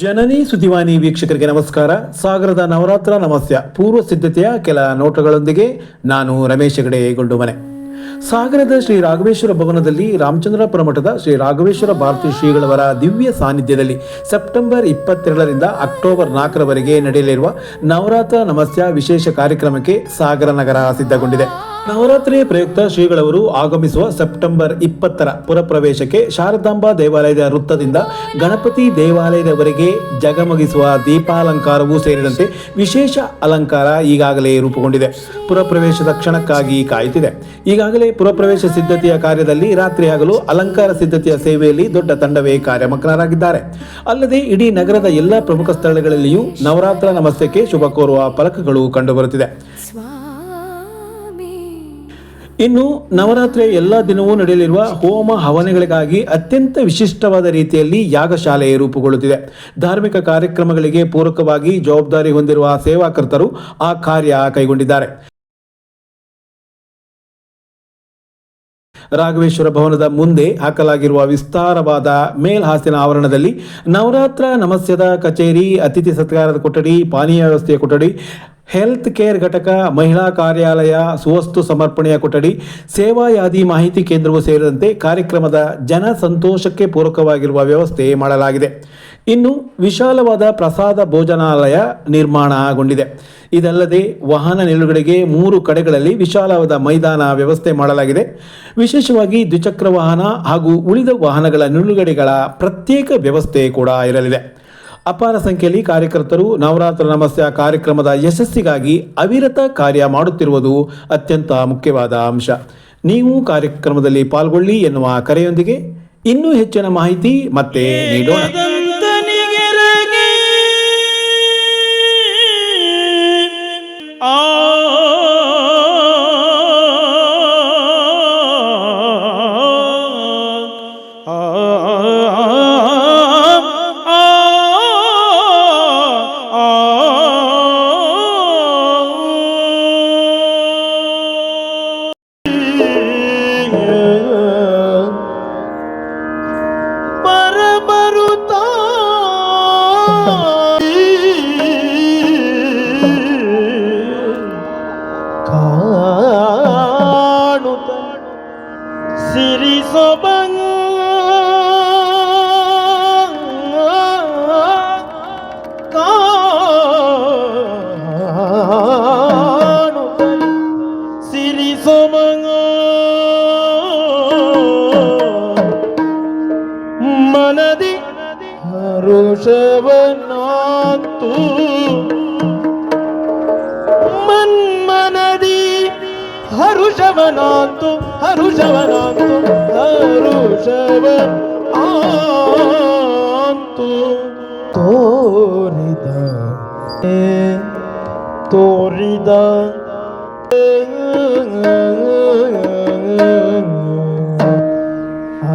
ಜನನಿ ಸುದಿವಾನಿ ವೀಕ್ಷಕರಿಗೆ ನಮಸ್ಕಾರ. ಸಾಗರದ ನವರಾತ್ರ ನಮಸ್ಯ ಪೂರ್ವ ಸಿದ್ಧತೆಯ ಕೆಲ ನೋಟಗಳೊಂದಿಗೆ ನಾನು ರಮೇಶ್ ಹೆಗಡೆ ಗುಂಡುಮನೆ ಸಾಗರದ ಶ್ರೀ ರಾಘವೇಶ್ವರ ಭವನದಲ್ಲಿ ರಾಮಚಂದ್ರಪುರ ಮಠದ ಶ್ರೀ ರಾಘವೇಶ್ವರ ಭಾರತಿ ಶ್ರೀಗಳವರ ದಿವ್ಯ ಸಾನ್ನಿಧ್ಯದಲ್ಲಿ ಸೆಪ್ಟೆಂಬರ್ ಇಪ್ಪತ್ತೆರಡರಿಂದ ಅಕ್ಟೋಬರ್ ನಾಲ್ಕರವರೆಗೆ ನಡೆಯಲಿರುವ ನವರಾತ್ರ ನಮಸ್ಯ ವಿಶೇಷ ಕಾರ್ಯಕ್ರಮಕ್ಕೆ ಸಾಗರ ನಗರ ಸಿದ್ಧಗೊಂಡಿದೆ. ನವರಾತ್ರಿ ಪ್ರಯುಕ್ತ ಶ್ರೀಗಳವರು ಆಗಮಿಸುವ ಸೆಪ್ಟೆಂಬರ್ ಇಪ್ಪತ್ತರ ಪುರಪ್ರವೇಶಕ್ಕೆ ಶಾರದಾಂಬಾ ದೇವಾಲಯದ ವೃತ್ತದಿಂದ ಗಣಪತಿ ದೇವಾಲಯದವರೆಗೆ ಜಗಮಗಿಸುವ ದೀಪಾಲಂಕಾರವೂ ಸೇರಿದಂತೆ ವಿಶೇಷ ಅಲಂಕಾರ ಈಗಾಗಲೇ ರೂಪುಗೊಂಡಿದೆ. ಪುರಪ್ರವೇಶದ ಕ್ಷಣಕ್ಕಾಗಿ ಕಾಯುತ್ತಿದೆ. ಈಗಾಗಲೇ ಪುರಪ್ರವೇಶ ಸಿದ್ಧತೆಯ ಕಾರ್ಯದಲ್ಲಿ ರಾತ್ರಿಯಾಗಲು ಅಲಂಕಾರ ಸಿದ್ಧತೆಯ ಸೇವೆಯಲ್ಲಿ ದೊಡ್ಡ ತಂಡವೇ ಕಾರ್ಯಮಗ್ನರಾಗಿದ್ದಾರೆ. ಅಲ್ಲದೆ ಇಡೀ ನಗರದ ಎಲ್ಲ ಪ್ರಮುಖ ಸ್ಥಳಗಳಲ್ಲಿಯೂ ನವರಾತ್ರ ನಮಸ್ತೆಗೆ ಶುಭ ಕೋರುವ ಫಲಕಗಳು ಕಂಡುಬರುತ್ತಿದೆ. ಇನ್ನು ನವರಾತ್ರಿಯ ಎಲ್ಲ ದಿನವೂ ನಡೆಯಲಿರುವ ಹೋಮ ಹವನಗಳಿಗಾಗಿ ಅತ್ಯಂತ ವಿಶಿಷ್ಟವಾದ ರೀತಿಯಲ್ಲಿ ಯಾಗಶಾಲೆ ರೂಪುಗೊಳ್ಳುತ್ತಿದೆ. ಧಾರ್ಮಿಕ ಕಾರ್ಯಕ್ರಮಗಳಿಗೆ ಪೂರಕವಾಗಿ ಜವಾಬ್ದಾರಿ ಹೊಂದಿರುವ ಸೇವಾಕರ್ತರು ಆ ಕಾರ್ಯ ಕೈಗೊಂಡಿದ್ದಾರೆ. ರಾಘವೇಶ್ವರ ಭವನದ ಮುಂದೆ ಹಾಕಲಾಗಿರುವ ವಿಸ್ತಾರವಾದ ಮೇಲ್ಹಾಸಿನ ಆವರಣದಲ್ಲಿ ನವರಾತ್ರ ನಮಸ್ಯದ ಕಚೇರಿ, ಅತಿಥಿ ಸತ್ಕಾರದ ಕೊಠಡಿ, ಪಾನೀಯ ವ್ಯವಸ್ಥೆಯ ಕೊಠಡಿ ಹೆಲ್ತ್ ಕೇರ್ ಘಟಕ ಮಹಿಳಾ ಕಾರ್ಯಾಲಯ ಸುವಸ್ತು ಸಮರ್ಪಣೆಯ ಕೊಠಡಿ, ಸೇವಾ ಯಾದಿ ಮಾಹಿತಿ ಕೇಂದ್ರವೂ ಸೇರಿದಂತೆ ಕಾರ್ಯಕ್ರಮದ ಜನ ಸಂತೋಷಕ್ಕೆ ಪೂರಕವಾಗಿರುವ ವ್ಯವಸ್ಥೆ ಮಾಡಲಾಗಿದೆ. ಇನ್ನು ವಿಶಾಲವಾದ ಪ್ರಸಾದ ಭೋಜನಾಲಯ ನಿರ್ಮಾಣಗೊಂಡಿದೆ. ಇದಲ್ಲದೆ ವಾಹನ ನಿಲುಗಡೆಗೆ ಮೂರು ಕಡೆಗಳಲ್ಲಿ ವಿಶಾಲವಾದ ಮೈದಾನ ವ್ಯವಸ್ಥೆ ಮಾಡಲಾಗಿದೆ. ವಿಶೇಷವಾಗಿ ದ್ವಿಚಕ್ರ ವಾಹನ ಹಾಗೂ ಉಳಿದ ವಾಹನಗಳ ನಿಲುಗಡೆಗಳ ಪ್ರತ್ಯೇಕ ವ್ಯವಸ್ಥೆ ಕೂಡ ಇರಲಿದೆ. ಅಪಾರ ಸಂಖ್ಯೆಯಲ್ಲಿ ಕಾರ್ಯಕರ್ತರು ನವರಾತ್ರ ನಮಸ್ಯ ಕಾರ್ಯಕ್ರಮದ ಯಶಸ್ಸಿಗಾಗಿ ಅವಿರತ ಕಾರ್ಯ ಮಾಡುತ್ತಿರುವುದು ಅತ್ಯಂತ ಮುಖ್ಯವಾದ ಅಂಶ. ನೀವು ಕಾರ್ಯಕ್ರಮದಲ್ಲಿ ಪಾಲ್ಗೊಳ್ಳಿ ಎನ್ನುವ ಕರೆಯೊಂದಿಗೆ ಇನ್ನೂ ಹೆಚ್ಚಿನ ಮಾಹಿತಿ ಮತ್ತೆ ನೀಡೋಣ. ಋಷವನಾತು ಮನ್ಮನದಿ ಹರುಷವನಾತು ಹರುಷವನಾತು ಹರುಷವ ಆಂತು ತೋರಿದ ತೋರಿದ ಆ